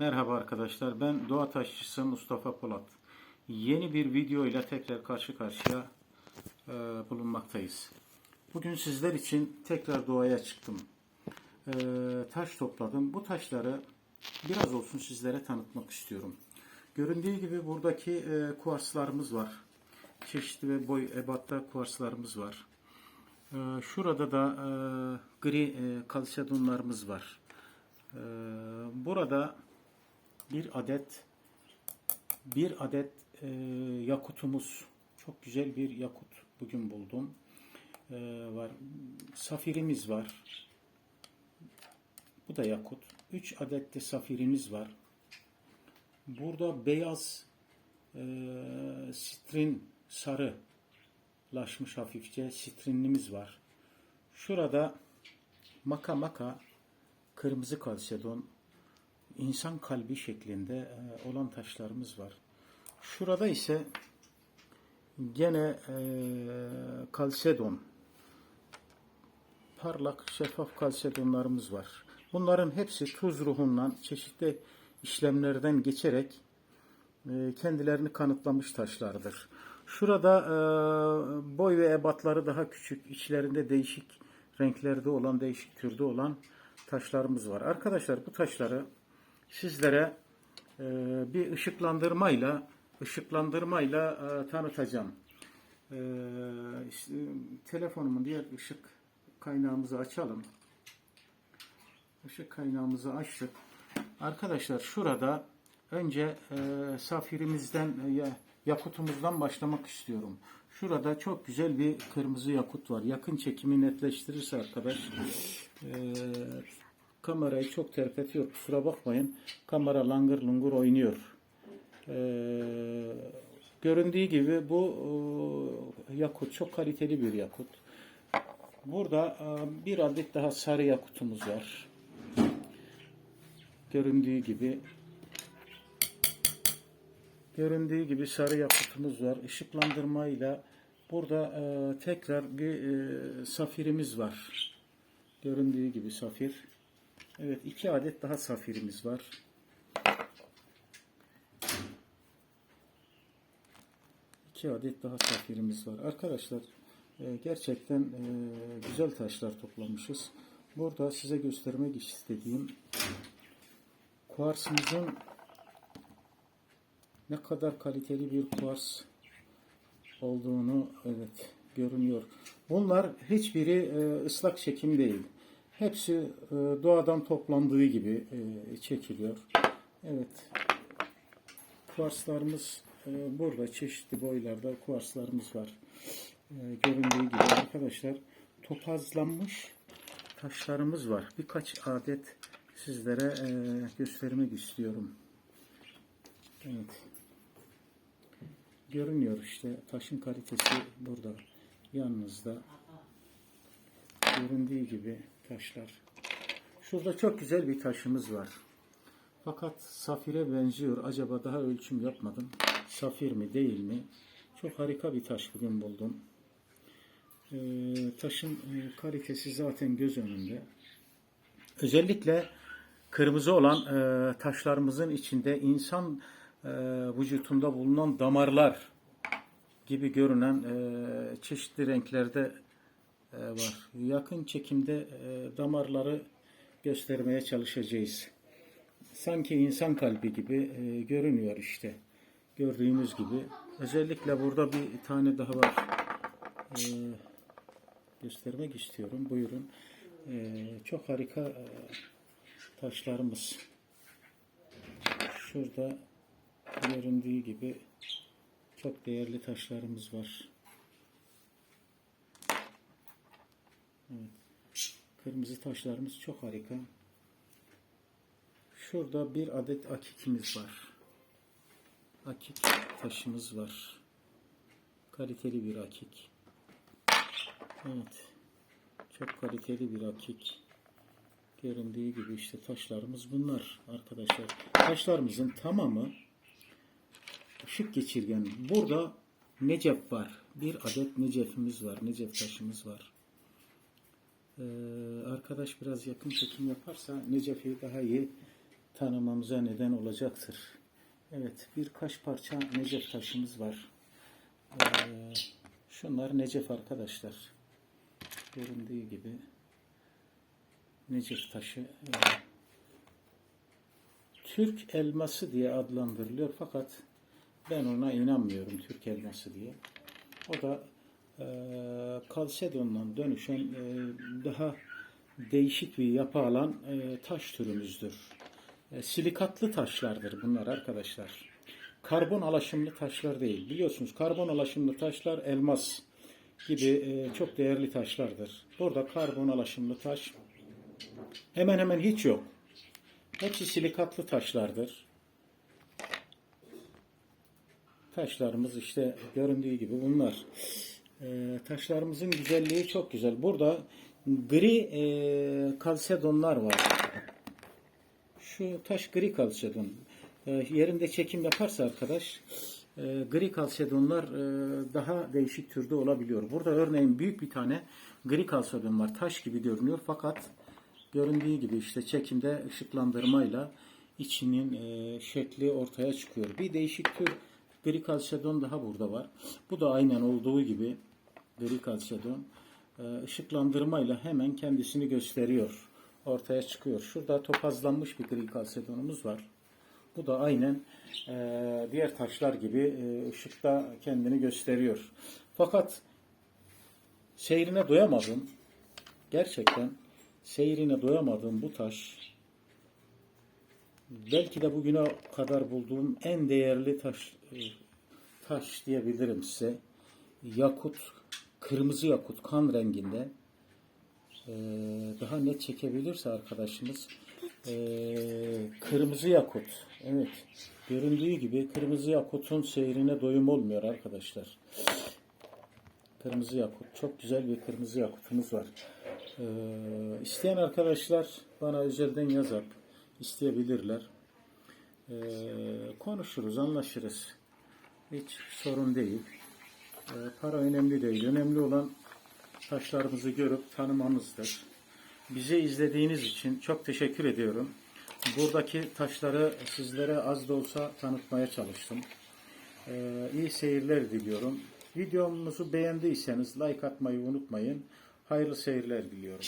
Merhaba arkadaşlar. Ben doğa taşçısı Mustafa Polat. Yeni bir video ile tekrar karşı karşıya e, bulunmaktayız. Bugün sizler için tekrar doğaya çıktım. E, taş topladım. Bu taşları biraz olsun sizlere tanıtmak istiyorum. Göründüğü gibi buradaki e, kuarslarımız var. Çeşitli ve boy ebatta kuarslarımız var. E, şurada da e, gri e, kalsedonlarımız var. E, burada bir adet bir adet e, yakutumuz. Çok güzel bir yakut bugün buldum. E, var safirimiz var. Bu da yakut. 3 adet de safirimiz var. Burada beyaz e, sitrin sarılaşmış hafifçe sitrinimiz var. Şurada maka maka kırmızı kalsedon insan kalbi şeklinde e, olan taşlarımız var. Şurada ise gene e, kalsedon, parlak şeffaf kalsedonlarımız var. Bunların hepsi tuz ruhundan çeşitli işlemlerden geçerek e, kendilerini kanıtlamış taşlardır. Şurada boy ve ebatları daha küçük, içlerinde değişik renklerde olan, değişik türde olan taşlarımız var. Arkadaşlar bu taşları sizlere e, bir ışıklandırmayla ışıklandırmayla e, tanıtacağım. E, işte, telefonumun diğer ışık kaynağımızı açalım. Işık kaynağımızı açtık. Arkadaşlar şurada önce safirimizden ya- yakutumuzdan başlamak istiyorum. Şurada çok güzel bir kırmızı yakut var. Yakın çekimi netleştirirse arkadaş e, kamerayı çok terpetiyor. Kusura bakmayın. Kamera langır lungur oynuyor. E, göründüğü gibi bu e, yakut çok kaliteli bir yakut. Burada e, bir adet daha sarı yakutumuz var. Göründüğü gibi Göründüğü gibi sarı yakutumuz var. Işıklandırmayla burada e, tekrar bir e, safirimiz var. Göründüğü gibi safir. Evet iki adet daha safirimiz var. İki adet daha safirimiz var. Arkadaşlar e, gerçekten e, güzel taşlar toplamışız. Burada size göstermek istediğim kuarsımızın ne kadar kaliteli bir kuvars olduğunu evet görünüyor. Bunlar hiçbiri e, ıslak çekim değil. Hepsi e, doğadan toplandığı gibi e, çekiliyor. Evet. Kuvarslarımız e, burada çeşitli boylarda kuvarslarımız var. Göründüğü gibi arkadaşlar topazlanmış taşlarımız var. Birkaç adet sizlere göstermek istiyorum. Evet görünüyor işte taşın kalitesi burada yanınızda göründüğü gibi taşlar şurada çok güzel bir taşımız var. Fakat safire benziyor. Acaba daha ölçüm yapmadım. Safir mi değil mi? Çok harika bir taş bugün buldum. Ee, taşın e, kalitesi zaten göz önünde. Özellikle kırmızı olan e, taşlarımızın içinde insan e, vücutunda bulunan damarlar gibi görünen e, çeşitli renklerde var. Yakın çekimde e, damarları göstermeye çalışacağız. Sanki insan kalbi gibi e, görünüyor işte. Gördüğünüz gibi. Özellikle burada bir tane daha var. E, göstermek istiyorum. Buyurun. E, çok harika e, taşlarımız. Şurada göründüğü gibi çok değerli taşlarımız var. Evet. Kırmızı taşlarımız çok harika. Şurada bir adet akikimiz var. Akik taşımız var. Kaliteli bir akik. Evet. Çok kaliteli bir akik. Göründüğü gibi işte taşlarımız bunlar arkadaşlar. Taşlarımızın tamamı ışık geçirgen. Burada necef var. Bir adet necefimiz var. Necef taşımız var. Ee, arkadaş biraz yakın çekim yaparsa necefi daha iyi tanımamıza neden olacaktır. Evet, birkaç parça necef taşımız var. Ee, şunlar necef arkadaşlar. Göründüğü gibi necef taşı e, Türk elması diye adlandırılıyor fakat ben ona inanmıyorum Türk elması diye. O da kalsedondan dönüşen e, daha değişik bir yapı alan e, taş türümüzdür. E, silikatlı taşlardır bunlar arkadaşlar. Karbon alaşımlı taşlar değil. Biliyorsunuz karbon alaşımlı taşlar elmas gibi e, çok değerli taşlardır. Burada karbon alaşımlı taş hemen hemen hiç yok. Hepsi silikatlı taşlardır. Taşlarımız işte göründüğü gibi bunlar. Ee, taşlarımızın güzelliği çok güzel. Burada gri e, kalsedonlar var. Şu taş gri kalsedon. Ee, yerinde çekim yaparsa arkadaş e, gri kalsedonlar e, daha değişik türde olabiliyor. Burada örneğin büyük bir tane gri kalsedon var. Taş gibi görünüyor fakat göründüğü gibi işte çekimde ışıklandırmayla içinin e, şekli ortaya çıkıyor. Bir değişik tür gri kalsedon daha burada var. Bu da aynen olduğu gibi gri kalsedon ışıklandırmayla hemen kendisini gösteriyor. Ortaya çıkıyor. Şurada topazlanmış bir gri kalsedonumuz var. Bu da aynen e, diğer taşlar gibi e, ışıkta kendini gösteriyor. Fakat seyrine doyamadım. Gerçekten seyrine doyamadığım bu taş belki de bugüne kadar bulduğum en değerli taş e, taş diyebilirim size. Yakut, kırmızı yakut kan renginde. Ee, daha net çekebilirse arkadaşımız ee, kırmızı yakut. Evet. Göründüğü gibi kırmızı yakutun seyrine doyum olmuyor arkadaşlar. Kırmızı yakut. Çok güzel bir kırmızı yakutumuz var. Ee, isteyen arkadaşlar bana özelden yazıp isteyebilirler. Ee, konuşuruz, anlaşırız. Hiç sorun değil. Ee, para önemli değil. Önemli olan taşlarımızı görüp tanımamızdır. Bizi izlediğiniz için çok teşekkür ediyorum. Buradaki taşları sizlere az da olsa tanıtmaya çalıştım. Ee, iyi seyirler diliyorum. Videomuzu beğendiyseniz like atmayı unutmayın. Hayırlı seyirler diliyorum.